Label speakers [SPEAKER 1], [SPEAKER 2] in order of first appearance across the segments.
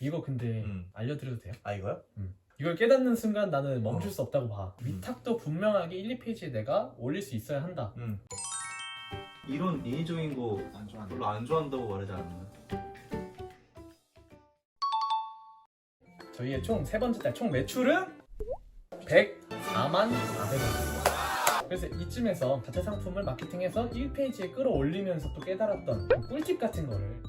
[SPEAKER 1] 이거 근데
[SPEAKER 2] 음.
[SPEAKER 1] 알려드려도 돼요?
[SPEAKER 2] 아 이거요?
[SPEAKER 1] 이걸 깨닫는 순간 나는 멈출
[SPEAKER 2] 어.
[SPEAKER 1] 수 없다고 봐.
[SPEAKER 2] 음.
[SPEAKER 1] 위탁도 분명하게 1, 2페이지에 내가 올릴 수 있어야 한다.
[SPEAKER 2] 음. 이런 인위적인 거
[SPEAKER 3] 안 좋아하는
[SPEAKER 2] 별로 안 좋아한다고 말하지 않았나요?
[SPEAKER 1] 저희의 총 세 번째 달 총 매출은 104만 400원. 그래서 이쯤에서 자체 상품을 마케팅해서 1페이지에 끌어올리면서 또 깨달았던 그 꿀팁 같은 거를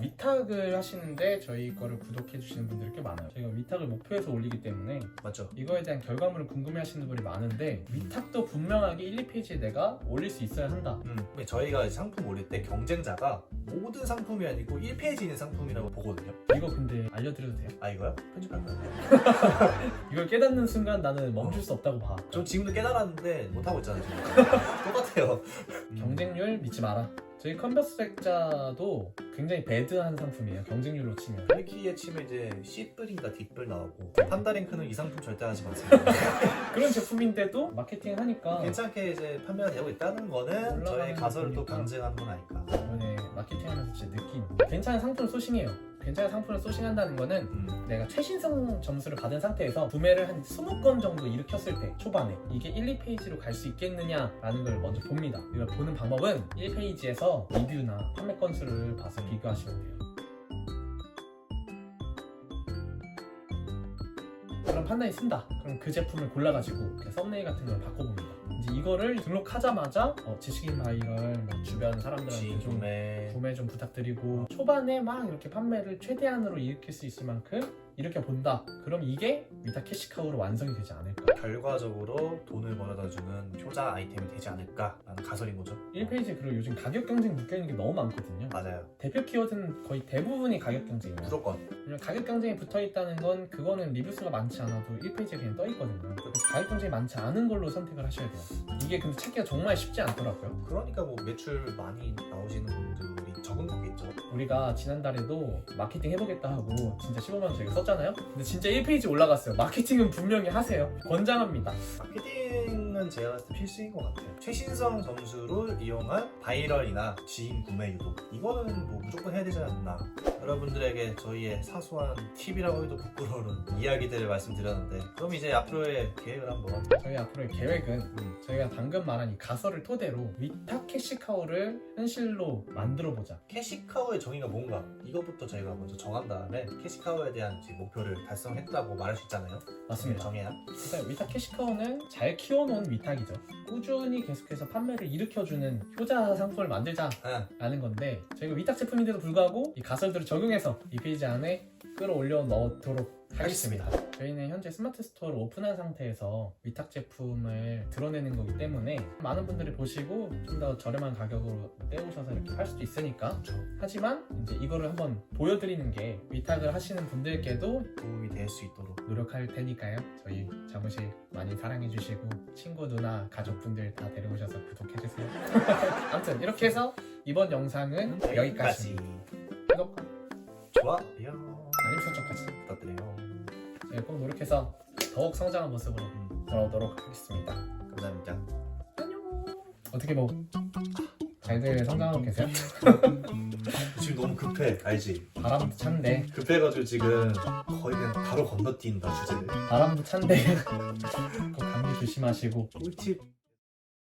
[SPEAKER 1] 위탁을 하시는데 저희 거를 구독해 주시는 분들이 꽤 많아요. 저희가 위탁을 목표해서 올리기 때문에
[SPEAKER 2] 맞죠?
[SPEAKER 1] 이거에 대한 결과물을 궁금해 하시는 분이 많은데 위탁도 분명하게 1, 2페이지에 내가 올릴 수 있어야 한다.
[SPEAKER 2] 음. 저희가 상품 올릴 때 경쟁자가 모든 상품이 아니고 1페이지 있는 상품이라고 보거든요.
[SPEAKER 1] 이거 근데 알려드려도 돼요?
[SPEAKER 2] 아 이거요? 편집할 거예요.
[SPEAKER 1] 이걸 깨닫는 순간 나는 멈출 수 없다고 봐.
[SPEAKER 2] 저 지금도 깨달았는데 못하고 있잖아요 지금. 똑같아요. 음.
[SPEAKER 1] 경쟁률 믿지 마라. 저희 컨버스 백자도 굉장히 배드한 상품이에요. 경쟁률로 치면.
[SPEAKER 2] 헬기에 치면 이제 C뿔인가 D뿔 나오고 판다랭크는 이 상품 절대 하지 마세요.
[SPEAKER 1] 그런 제품인데도 마케팅 하니까
[SPEAKER 2] 괜찮게 이제 판매가 되고 있다는 거는 저의 가설을 또. 강증하는 건 아닐까.
[SPEAKER 1] 이번에 마케팅하면서 진짜 느낀 괜찮은 상품 소싱이에요. 괜찮은 상품을 소싱한다는 거는
[SPEAKER 2] 음.
[SPEAKER 1] 내가 최신성 점수를 받은 상태에서 구매를 한 20건 정도 일으켰을 때 초반에 이게 1, 2페이지로 갈 수 있겠느냐라는 걸 먼저 봅니다. 이걸 보는 방법은 1페이지에서 리뷰나 판매 건수를 봐서 비교하시면 돼요. 그런 판단이 쓴다. 그럼 그 제품을 골라가지고 썸네일 같은 걸 바꿔봅니다. 이제 이거를 등록하자마자 어, 지식인 바이럴 뭐 주변 사람들한테 좀
[SPEAKER 2] 구매
[SPEAKER 1] 구매 좀 부탁드리고 초반에 막 이렇게 판매를 최대한으로 일으킬 수 있을 만큼 이렇게 본다. 그럼 이게 위탁 캐시카우로 완성이 되지 않을까?
[SPEAKER 2] 결과적으로 돈을 벌어다 주는 효자 아이템이 되지 않을까라는 가설인 거죠.
[SPEAKER 1] 1페이지 그리고 요즘 가격 경쟁 묶여있는 게 너무 많거든요.
[SPEAKER 2] 맞아요.
[SPEAKER 1] 대표 키워드는 거의 대부분이 가격 경쟁이에요.
[SPEAKER 2] 무조건.
[SPEAKER 1] 왜냐면 가격 경쟁이 붙어있다는 건 그거는 리뷰 수가 많지 않아도 1페이지에 그냥 떠있거든요. 그래서 가격 경쟁이 많지 않은 걸로 선택을 하셔야 돼요. 이게 근데 찾기가 정말 쉽지 않더라고요.
[SPEAKER 2] 그러니까 뭐 매출 많이 나오시는 거겠죠.
[SPEAKER 1] 우리가 지난달에도 마케팅 해보겠다 하고 진짜 15만 원 저희가 썼잖아요. 근데 진짜 1페이지 올라갔어요. 마케팅은 분명히 하세요. 권장합니다.
[SPEAKER 2] 마케팅 은 제가 봤을 때 필수인 것 같아요. 최신성 점수를 이용한 바이럴이나 지인 구매 유도. 이거는 뭐 무조건 해야 되지 않나. 여러분들에게 저희의 사소한 팁이라고 해도 부끄러운 이야기들을 말씀드렸는데 그럼 이제 앞으로의 계획을 한번
[SPEAKER 1] 저희 앞으로의 계획은
[SPEAKER 2] 음,
[SPEAKER 1] 저희가 방금 말한 이 가설을 토대로 위탁 캐시카우를 현실로 만들어 보자.
[SPEAKER 2] 캐시카우의 정의가 뭔가 이거부터 저희가 먼저 정한 다음에 캐시카우에 대한 목표를 달성했다고 말할 수 있잖아요.
[SPEAKER 1] 맞습니다.
[SPEAKER 2] 정해야.
[SPEAKER 1] 일단 위탁 캐시카우는 잘 키워놓은 위탁이죠. 꾸준히 계속해서 판매를 일으켜주는 효자 상품을 만들자라는
[SPEAKER 2] 아,
[SPEAKER 1] 건데 저희가 위탁 제품인데도 불구하고 이 가설들을 적용해서 이 페이지 안에 끌어올려 넣도록 하겠습니다. 저희는 현재 스마트 스토어를 오픈한 상태에서 위탁 제품을 드러내는 거기 때문에 많은 분들이 보시고 좀 더 저렴한 가격으로 떼오셔서 이렇게 할 수도 있으니까
[SPEAKER 2] 그렇죠.
[SPEAKER 1] 하지만 이제 이거를 한번 보여드리는 게 위탁을 하시는 분들께도
[SPEAKER 2] 도움이 될 수 있도록
[SPEAKER 1] 노력할 테니까요. 저희 사무실 많이 사랑해 주시고 친구 누나 가족분들 다 데려오셔서 구독해 주세요. 아무튼 이렇게 해서 이번 영상은 여기까지. 구독과
[SPEAKER 2] 좋아요
[SPEAKER 1] 꼭 노력해서 더욱 성장한 모습으로
[SPEAKER 2] 음,
[SPEAKER 1] 돌아오도록 하겠습니다.
[SPEAKER 2] 감사합니다.
[SPEAKER 1] 안녕. 어떻게 뭐 잘들 성장하고 계세요?
[SPEAKER 2] 지금 너무 급해, 알지?
[SPEAKER 1] 바람도 찬데
[SPEAKER 2] 급해가지고 지금 거의 그냥 바로 건너뛴다 주제를.
[SPEAKER 1] 바람도 찬데 꼭 감기 조심하시고
[SPEAKER 2] 꿀팁